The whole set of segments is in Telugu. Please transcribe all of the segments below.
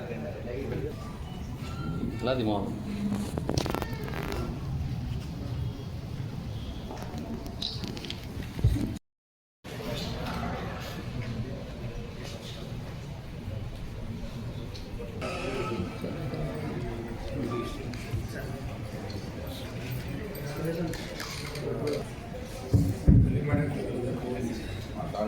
లిమిటెడ్ ఫైనాన్స్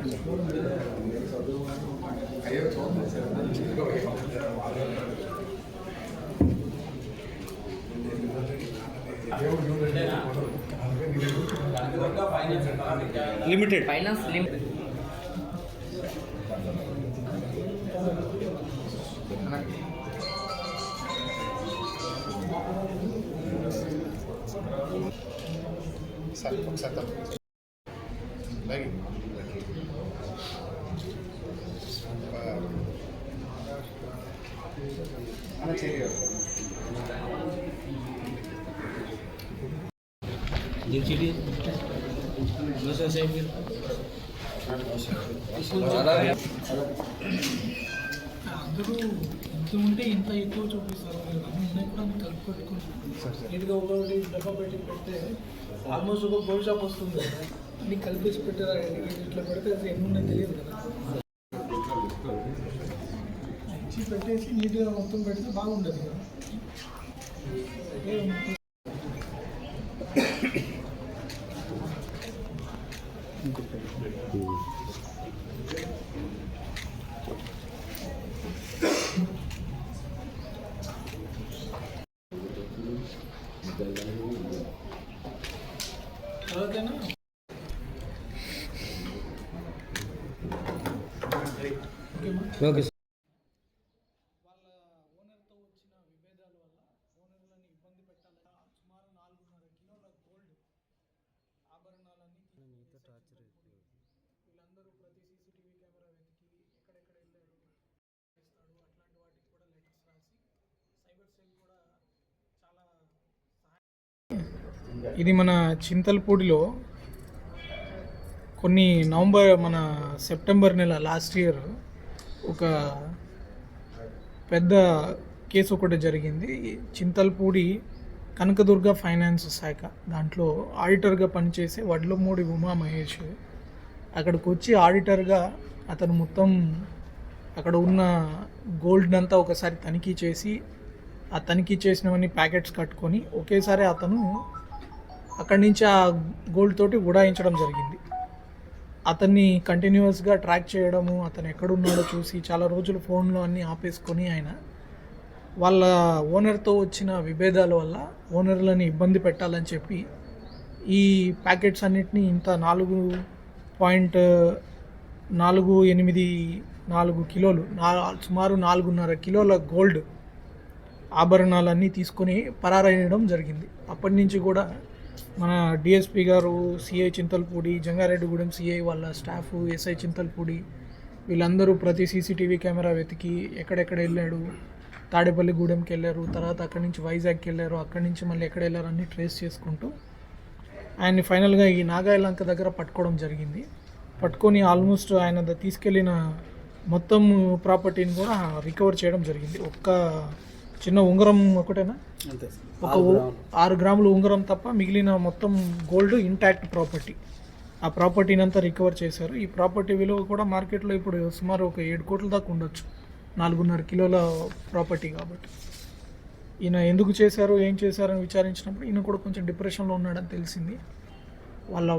లిమిట్ ఒకసారి ఒకసారి తప్ప అలాగే అన్న చేయగలరు దిల్చిటి దోశ అందరూ ఇంత ఉంటే ఇంత ఎక్కువ చూపిస్తారు అన్నీ కూడా కలిపి పెట్టుకుంటారు నీట్గా ఒకటి డబ్బా పెట్టి పెడితే ఆల్మోస్ట్ ఒక గోల్డ్ షాప్ వస్తుంది. అన్ని కలిపేసి పెట్టారా? ఇట్లా పెడితే అది ఎన్ని ఉన్నాయో తెలియదు కదా. పెట్టేసి నీట్గా మొత్తం పెడితే బాగుండదు కదా ఏ- తర్వాతనా ఓకేమా ఓకే వాళ్ళ ఓనర్తో వచ్చిన విభేదాల వల్ల ఓనర్లని ఇబ్బంది పెట్టాలని సుమారు నాలుగున్నర కిలోల గోల్డ్ ఆభరణాలన్నీ తీసుకెళ్ళి వీళ్ళందరూ ప్రతి సీసీటీవీ కెమెరా వెతికి ఎక్కడెక్కడ వెళ్ళారు ఇస్తాడు అట్లాంటి వాటికి కూడా లెటర్స్ రాసి సైబర్ సెల్ కూడా చాలా ఇది మన చింతల్పూడిలో కొన్ని నవంబర్ మన సెప్టెంబర్ నెల లాస్ట్ ఇయర్ ఒక పెద్ద కేసు ఒకటి జరిగింది. చింతల్పూడి కనకదుర్గ ఫైనాన్స్ శాఖ దాంట్లో ఆడిటర్గా పనిచేసే వడ్లమూడి ఉమా మహేష్. అక్కడికి వచ్చి ఆడిటర్గా అతను మొత్తం అక్కడ ఉన్న గోల్డ్ అంతా ఒకసారి తనిఖీ చేసి ఆ తనిఖీ చేసినవన్నీ ప్యాకెట్స్ కట్టుకొని ఒకేసారి అతను అక్కడి నుంచి ఆ గోల్డ్ తోటి ఉడాయించడం జరిగింది. అతన్ని కంటిన్యూస్గా ట్రాక్ చేయడము అతను ఎక్కడున్నాడో చూసి చాలా రోజులు ఫోన్లో అన్నీ ఆపేసుకొని ఆయన వాళ్ళ ఓనర్తో వచ్చిన విభేదాల వల్ల ఓనర్లని ఇబ్బంది పెట్టాలని చెప్పి ఈ ప్యాకెట్స్ అన్నిటినీ ఇంత నాలుగు పాయింట్ నాలుగు ఎనిమిది నాలుగు కిలోలు నా సుమారు నాలుగున్నర కిలోల గోల్డ్ ఆభరణాలన్నీ తీసుకొని పరారయ్యడం జరిగింది. అప్పటి నుంచి కూడా మన DSP garu CI Chintalapudi Jangareddygudem CI వాళ్ళ స్టాఫ్ ఎస్ఐ చింతల్పూడి వీళ్ళందరూ ప్రతి సీసీటీవీ కెమెరా వెతికి ఎక్కడెక్కడ వెళ్ళాడు తాడేపల్లిగూడెంకి వెళ్ళారు తర్వాత అక్కడి నుంచి వైజాగ్కి వెళ్ళారు అక్కడి నుంచి మళ్ళీ ఎక్కడ వెళ్ళారు అన్ని ట్రేస్ చేసుకుంటూ ఆయన్ని ఫైనల్గా ఈ నాగాయలంక దగ్గర పట్టుకోవడం జరిగింది. పట్టుకొని ఆల్మోస్ట్ ఆయన తీసుకెళ్ళిన మొత్తం ప్రాపర్టీని కూడా రికవర్ చేయడం జరిగింది. ఒక్క చిన్న ఉంగరం ఒకటేనా? ఒక ఆరు గ్రాముల. ఉంగరం తప్ప మిగిలిన మొత్తం గోల్డ్ ఇంటాక్ట్ ప్రాపర్టీ ఆ ప్రాపర్టీని అంతా రికవర్ చేశారు. ఈ ప్రాపర్టీ విలువ కూడా మార్కెట్లో ఇప్పుడు సుమారు ఒక ఏడు కోట్ల దాకా ఉండొచ్చు. నాలుగున్నర కిలోల ప్రాపర్టీ కాబట్టి. ఈయన ఎందుకు చేశారు ఏం చేశారని విచారించినప్పుడు ఈయన కూడా కొంచెం డిప్రెషన్లో ఉన్నాడని తెలిసింది. వాళ్ళ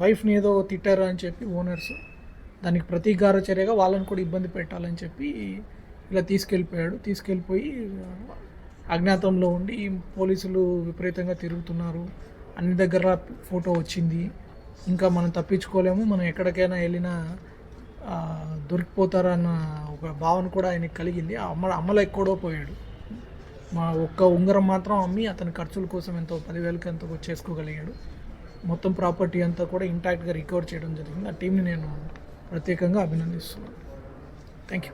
వైఫ్ని ఏదో తిట్టారు అని చెప్పి ఓనర్స్ దానికి ప్రతీకార చర్యగా వాళ్ళని కూడా ఇబ్బంది పెట్టాలని చెప్పి ఇలా తీసుకెళ్ళిపోయాడు. తీసుకెళ్ళిపోయి అజ్ఞాతంలో ఉండి పోలీసులు విపరీతంగా తిరుగుతున్నారు. అన్ని దగ్గర ఫోటో వచ్చింది. ఇంకా మనం తప్పించుకోలేము. మనం ఎక్కడికైనా వెళ్ళినా దొరికిపోతారన్న ఒక భావన కూడా ఆయనకి కలిగింది. అమ్మ అమ్మలో ఎక్కడో పోయాడు. మా ఒక్క ఉంగరం మాత్రం అమ్మి అతని ఖర్చుల కోసం ఎంతో పదివేలకు ఎంతో చేసుకోగలిగాడు. మొత్తం ప్రాపర్టీ అంతా కూడా ఇంటాక్ట్గా రికవర్ చేయడం జరిగింది. ఆ టీంని నేను ప్రత్యేకంగా అభినందిస్తున్నాను. Thank you